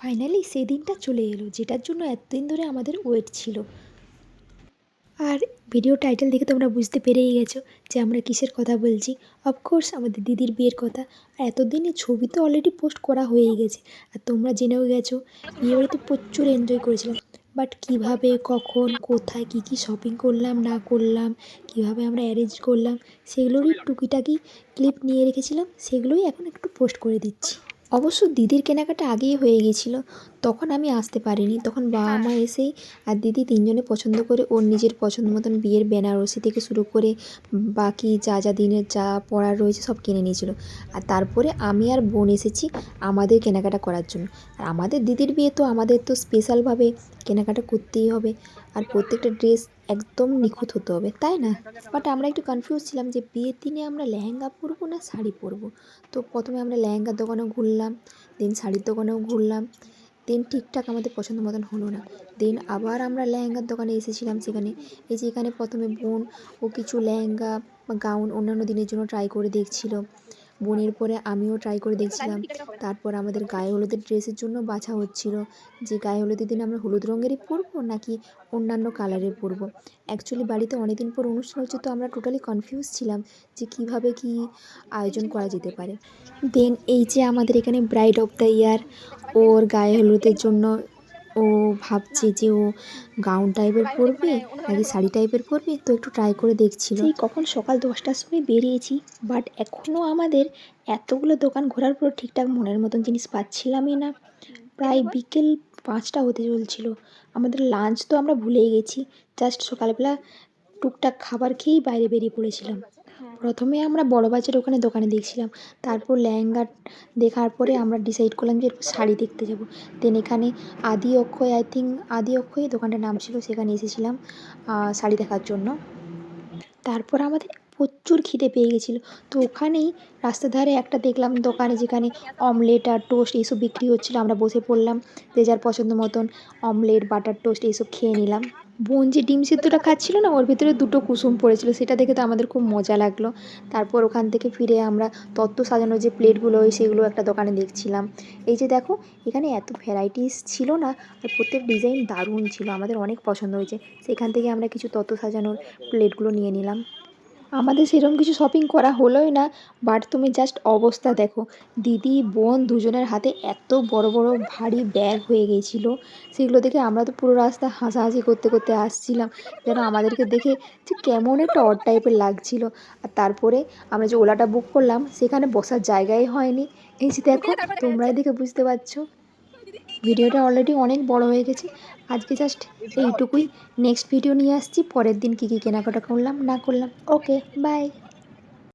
Finally সেই দিনটা চলে এলো, যেটার জন্য এতদিন ধরে আমাদের ওয়েট ছিল। আর ভিডিও টাইটেল দেখে তোমরা বুঝতে পেরেই গেছো যে আমরা কিসের কথা বলছি। অফকোর্স আমাদের দিদির বিয়ের কথা। আর এতদিনে ছবি তো অলরেডি পোস্ট করা হয়েই গেছে। আর তোমরা জেনেও গেছো বিয়েবাড়িতে প্রচুর এনজয় করেছিলাম। বাট কীভাবে, কখন, কোথায়, কী কী শপিং করলাম, না করলাম, কীভাবে আমরা অ্যারেঞ্জ করলাম, সেগুলোরই টুকিটাকি ক্লিপ নিয়ে রেখেছিলাম, সেগুলোই এখন একটু পোস্ট করে দিচ্ছি। অবশ্য দিদির কেনাকাটা আগেই হয়ে গিয়েছিল। তখন আমি আসতে পারিনি। তখন বাবা মা এসেই আর দিদি তিনজনে পছন্দ করে ওর নিজের পছন্দ মতন বিয়ের বেনারসি থেকে শুরু করে বাকি যা যা দিনের যা পড়ার রয়েছে সব কিনে নিয়েছিল। আর তারপরে আমি আর বোন এসেছি আমাদের কেনাকাটা করার জন্য। আর আমাদের দিদির বিয়ে তো আমাদের তো স্পেশালভাবে কেনাকাটা করতেই হবে। আর প্রত্যেকটা ড্রেস একদম নিখুঁত হতে হবে, তাই না? বাট আমরা একটু কনফিউজ ছিলাম যে বিয়ের দিনে আমরা লেহেঙ্গা পরবো না শাড়ি পরবো? তো প্রথমে আমরা লেহেঙ্গার দোকানেও ঘুরলাম দেন শাড়ির দোকানেও ঘুরলাম দেন ঠিকঠাক আমাদের পছন্দ মতন হলো না। দেন আবার আমরা লেহেঙ্গার দোকানে এসেছিলাম সেখানে, এই যে এখানে প্রথমে বোন ও কিছু লেহেঙ্গা বা গাউন অন্যান্য দিনের জন্য ট্রাই করে দেখছিল। বোনের পরে আমিও ট্রাই করে দেখছিলাম। তারপর আমাদের গায়ে হলুদের ড্রেসের জন্য বাছা হচ্ছিল। যে গায়ে হলুদের দিন আমরা হলুদ রঙেরই পরবো নাকি অন্যান্য কালারের পরবো? অ্যাকচুয়ালি বাড়িতে অনেক দিন পর অনুষ্ঠান হচ্ছে তো আমরা টোটালি কনফিউজ ছিলাম যে কীভাবে কি আয়োজন করা যেতে পারে। দেন এই যে আমাদের এখানে ব্রাইড অফ দ্য ইয়ার ওর গায়ে হলুদের জন্য ও ভাবছে যে ও গাউন টাইপের পরবে নাকি শাড়ি টাইপের পরবে? তো একটু ট্রাই করে দেখছিল। সেই কখন সকাল দশটার সময় বেরিয়েছি বাট এখনও আমাদের এতগুলো দোকান ঘোরার পর ঠিকঠাক মনের মতন জিনিস পাচ্ছিলামই না। প্রায় বিকেল পাঁচটা হতে চলছিল। আমাদের লাঞ্চ তো আমরা ভুলেই গেছি। জাস্ট সকালবেলা টুকটাক খাবার খেয়েই বাইরে বেরিয়ে পড়েছিলাম। প্রথমে আমরা বড় বাজার ওখানে দোকানে দেখছিলাম। তারপর লেহেঙ্গা দেখার পরে আমরা ডিসাইড করলাম যে শাড়ি দেখতে যাব। দেন এখানে আদি অক্ষয় আই থিঙ্ক আদি অক্ষয় দোকানটার নাম ছিল, সেখানে এসেছিলাম শাড়ি দেখার জন্য। তারপর আমাদের প্রচুর খিদে পেয়ে গেছিল। তো ওখানেই রাস্তার ধারে একটা দেখলাম দোকানে যেখানে অমলেট আর টোস্ট এইসব বিক্রি হচ্ছিল, আমরা বসে পড়লাম, যে যার পছন্দ মতন অমলেট বাটার টোস্ট এইসব খেয়ে নিলাম। বোন যে ডিম সিদ্ধটা খাচ্ছিল না, ওর ভিতরে দুটো কুসুম পড়েছিল, সেটা দেখে তো আমাদের খুব মজা লাগল। তারপর ওখান থেকে ফিরে আমরা তত্ত্ব সাজানোর যে প্লেটগুলো হয় সেগুলো একটা দোকানে দেখছিলাম। এই যে দেখো, এখানে এত ভ্যারাইটিস ছিল না, আর প্রত্যেক ডিজাইন দারুণ ছিল, আমাদের অনেক পছন্দ হয়েছে। সেখান থেকে আমরা কিছু তত্ত্ব সাজানোর প্লেটগুলো নিয়ে নিলাম। আমাদের সেরকম কিছু শপিং করা হলোই না বাট তুমি জাস্ট অবস্থা দেখো। দিদি বোন দুজনের হাতে এত বড় বড় ভারী ব্যাগ হয়ে গিয়েছিল সেগুলো দেখে আমরা তো পুরো রাস্তা হাসাহাসি করতে করতে আসছিলাম। যেন আমাদেরকে দেখে যে কেমন একটা অড টাইপের লাগছিল। আর তারপরে আমরা যে ওলাটা বুক করলাম সেখানে বসার জায়গাই হয়নি। এই যে দেখো তোমরাই দেখে বুঝতে পারছ। ভিডিওটা অলরেডি অনেক বড় হয়ে গেছে। আজকে জাস্ট এইটুকুই। নেক্সট ভিডিও নিয়ে আসছি। পরের দিন কী কী কেনাকাটা করলাম, না করলাম। Okay bye